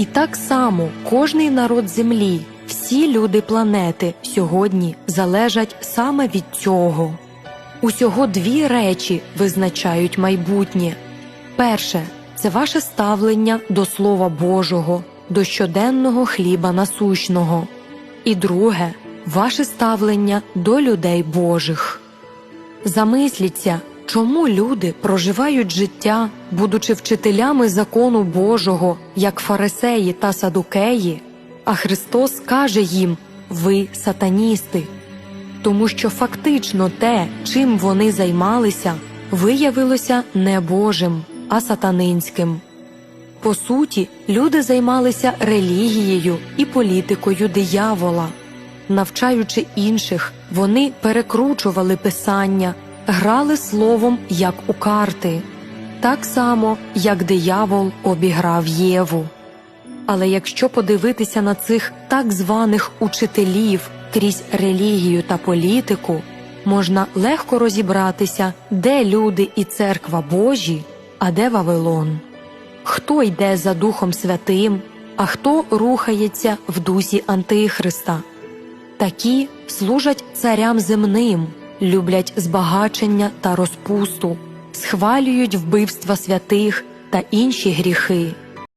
І так само кожний народ землі, всі люди планети сьогодні залежать саме від цього. Усього дві речі визначають майбутнє. Перше це ваше ставлення до Слова Божого, до щоденного хліба насущного. І друге ваше ставлення до людей Божих. Замисліться, чому люди проживають життя, будучи вчителями закону Божого, як фарисеї та садукеї, а Христос каже їм Ви сатаністи. Тому що фактично те, чим вони займалися, виявилося не Божим, а сатанинським. По суті, люди займалися релігією і політикою диявола. Навчаючи інших, вони перекручували писання, грали словом як у карти, так само, як диявол обіграв Єву. Але якщо подивитися на цих так званих учителів крізь релігію та політику, можна легко розібратися, де люди і церква Божі, а де Вавилон. Хто йде за Духом Святим, а хто рухається в дусі Антихриста. Такі служать царям земним, люблять збагачення та розпусту, схвалюють вбивства святих та інші гріхи.